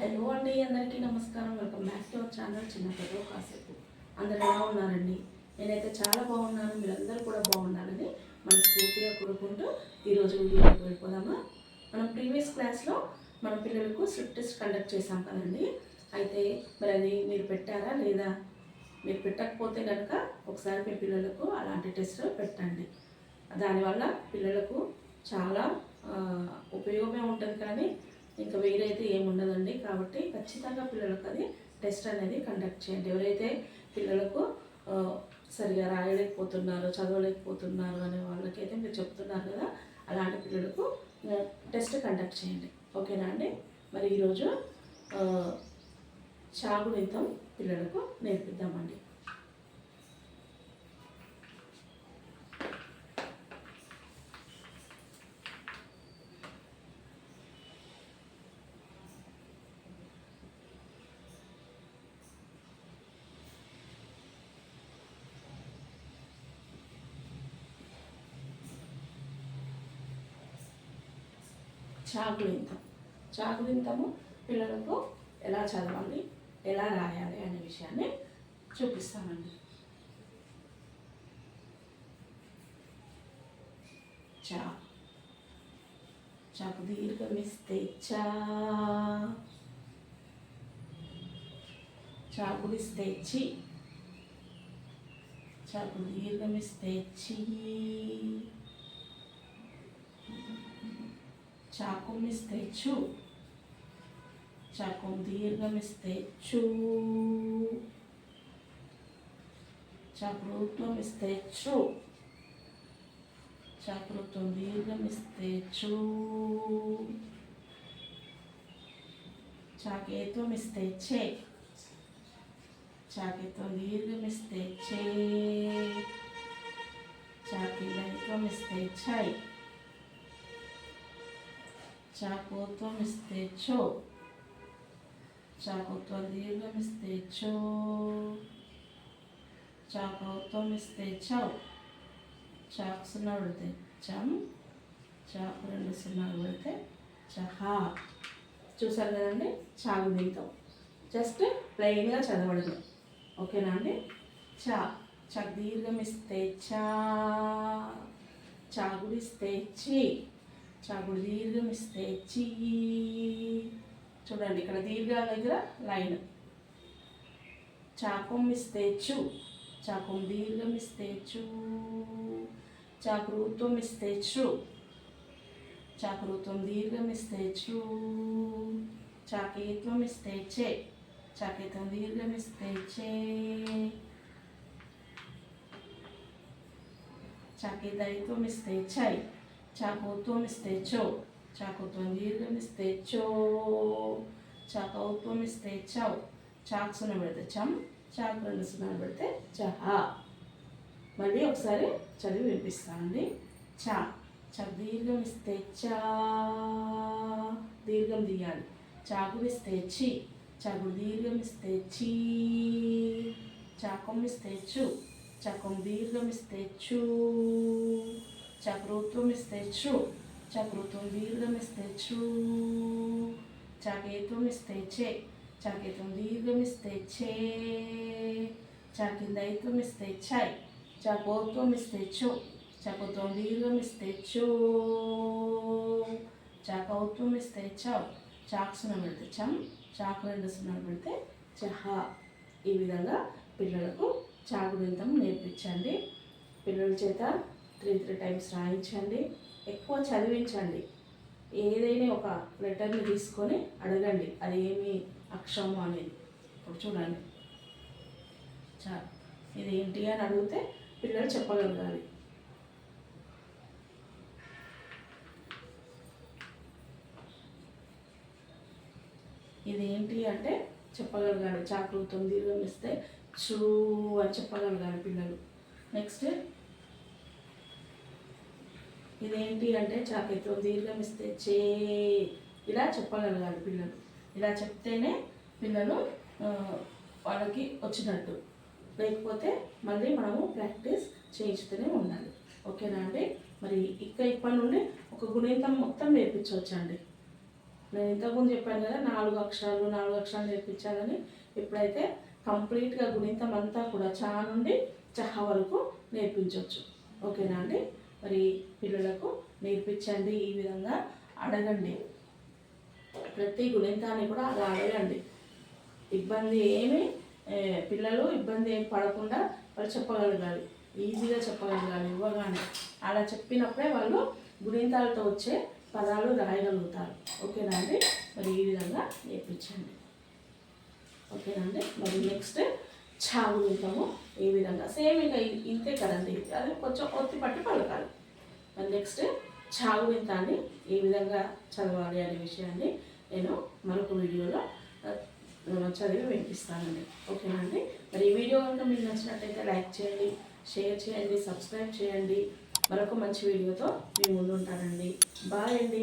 Hello అండి అందరికీ నమస్కారం. Welcome back to our channel చిన్న పెద్ద కాసేపు. అందరు ఎలా ఉన్నారండి? నేనైతే చాలా బాగున్నాను మీరందరూ కూడా బాగున్నారని మనస్ఫూర్తిగా కోరుకుంటూ ఈరోజు వీడియోకి వెళ్ళిపోదామా? మనం ప్రీవియస్ క్లాస్లో మన పిల్లలకు స్లిప్ టెస్ట్ కండక్ట్ చేశాం కదండి. అయితే మరి అది మీరు పెట్టారా లేదా? మీరు పెట్టకపోతే కనుక ఒకసారి మీ పిల్లలకు అలాంటి టెస్ట్ పెట్టండి. దానివల్ల పిల్లలకు చాలా ఉపయోగమే ఉంటుంది కానీ ఇంకా వేరైతే ఏముండదండి కాబట్టి ఖచ్చితంగా పిల్లలకు అది టెస్ట్ అనేది కండక్ట్ చేయండి. ఎవరైతే పిల్లలకు సరిగా రాయలేకపోతున్నారు చదవలేకపోతున్నారు అనే వాళ్ళకైతే మీరు చెప్తున్నారు కదా అలాంటి పిల్లలకు టెస్ట్ కండక్ట్ చేయండి. ఓకేనా అండి? మరి ఈరోజు చాగుణితం పిల్లలకు నేర్పిద్దామండి. చాకులింతం చాకులింతము పిల్లలకు ఎలా చదవాలి ఎలా రాయాలి అనే విషయాన్ని చూపిస్తామండి. చా. చాకు దీర్ఘమిస్తే చా. చాకులిస్తే చి. చాకు దీర్ఘమిస్తే చీ. చాకుమిస్తే చు చాకుం దీర్ఘమిస్తే చూ చాకృత్వం ఇస్తే చు చాకృత్వం దీర్ఘమిస్తే చూ చాకేత్వం ఇస్తే చే చాకేత్వం దీర్ఘమిస్తే చే చాకిలైత్వం ఇస్తే చై చాకోత్వం ఇస్తే చో చాకోత్వం దీర్ఘం ఇస్తే చో చాకోత్వం ఇస్తే చౌ చాకు సున్నా పెడితే చం చాకు రెండు సున్నాలు పెడితే చహా చూసారు కదండి చాకు దీంతో. జస్ట్ ప్లెయిన్గా చదవడమే. ఓకేనా అండి? చా. చాకు దీర్ఘం ఇస్తే చా. చాగుడిస్తే చీ. చాకుడు దీర్ఘం ఇస్తే చీ చూడండి ఇక్కడ దీర్ఘాల దగ్గర లైన్. చాకం ఇస్తే చు చాకం దీర్ఘం ఇస్తే చూ చాకృత్వం ఇస్తే చు చాకృత్వం దీర్ఘం ఇస్తే చూ చాకేత్వం ఇస్తే చే చాకేతం దీర్ఘం ఇస్తే చే చాకేదైత్వం ఇస్తే చై చాకోత్వం ఇస్తే చో చాకోత్వం దీర్ఘం ఇస్తే చో చాకౌత్వం ఇస్తే చౌ చాకు సున్న పెడితే చం చాకు రెండు సున్నాలు పెడితే చహా మళ్ళీ ఒకసారి చదివి వినిపిస్తానండి. చా. చా దీర్ఘం ఇస్తే చా దీర్ఘం తీయాలి చాకు ఇస్తే చి చాకు దీర్ఘం ఇస్తే చీ చాకం ఇస్తే చు చకం దీర్ఘం ఇస్తే చూ చక్రూత్వం ఇస్తే చు చక్రూత్వం దీర్ఘం ఇస్తే చూ చాకేత్వం ఇస్తే చే చాకేత్వం దీర్ఘం ఇస్తే చే చాకిందైత్వం ఇస్తే చై చాకోత్వం ఇస్తే చో దీర్ఘం ఇస్తే చో చాకౌత్వం ఇస్తే చౌ చాకు సున్నం పెడితే చం చాకు రెండు సున్నాలు పెడితే చహా ఈ విధంగా పిల్లలకు చాకుడింతం నేర్పించండి పిల్లల చేత త్రీ త్రీ టైమ్స్ రాయించండి. ఎక్కువ చదివించండి. ఏదైనా ఒక లెటర్ని తీసుకొని అడగండి. అది ఏమి అక్షరము అనేది. ఇప్పుడు చూడండి. చా ఇది ఏంటి అని అడిగితే పిల్లలు చెప్పగలగాలి. ఇది ఏంటి అంటే చెప్పగలగాలి. చాకులతో దీర్ఘం ఇస్తే చూ అని చెప్పగలగాలి పిల్లలు. నెక్స్ట్ ఇదేంటి అంటే చాకేతో దీర్ఘం ఇస్తే చే ఇలా చెప్పగలగాలి పిల్లలు. ఇలా చెప్తేనే పిల్లలు వాళ్ళకి వచ్చినట్టు. లేకపోతే మళ్ళీ మనము ప్రాక్టీస్ చేయిస్తూనే ఉండాలి. ఓకేనా అండి? మరి ఇక్క ఇప్పటి నుండి ఒక గుణితం మొత్తం నేర్పించవచ్చు అండి నేను ఇంతకుముందు చెప్పాను కదా నాలుగు అక్షరాలు నాలుగు అక్షరాలు నేర్పించాలని. ఇప్పుడైతే కంప్లీట్గా గుణితం అంతా కూడా చా నుండి చహ వరకు నేర్పించవచ్చు. ఓకేనా అండి? మరి పిల్లలకు నేర్పించండి ఈ విధంగా అడగండి. ప్రతి గుణితాన్ని కూడా అలా అడగండి. ఇబ్బంది ఏమి పిల్లలు ఇబ్బంది ఏం పడకుండా వాళ్ళు చెప్పగలగాలి. ఈజీగా చెప్పగలగాలి ఇవ్వగానే. అలా చెప్పినప్పుడే వాళ్ళు గుణితాలతో వచ్చే పదాలు రాయగలుగుతారు. ఓకేనా అండి? మరి ఈ విధంగా నేర్పించండి. ఓకేనా అండి? మరి నెక్స్ట్ చా ఈ విధంగా. సేమ్ ఇంకా ఇంతే కదండి. అది కొంచెం ఒత్తి పట్టి పలకాలి. మరి నెక్స్ట్ చావు వింతాన్ని ఏ విధంగా చదవాలి అనే విషయాన్ని నేను మరొక వీడియోలో చదివి వినిపిస్తానండి. ఓకేనా అండి? మరి ఈ వీడియో కనుక మీకు నచ్చినట్టయితే లైక్ చేయండి షేర్ చేయండి సబ్స్క్రైబ్ చేయండి. మరొక మంచి వీడియోతో మీ ముందు ఉంటానండి. బాయ్ అండి.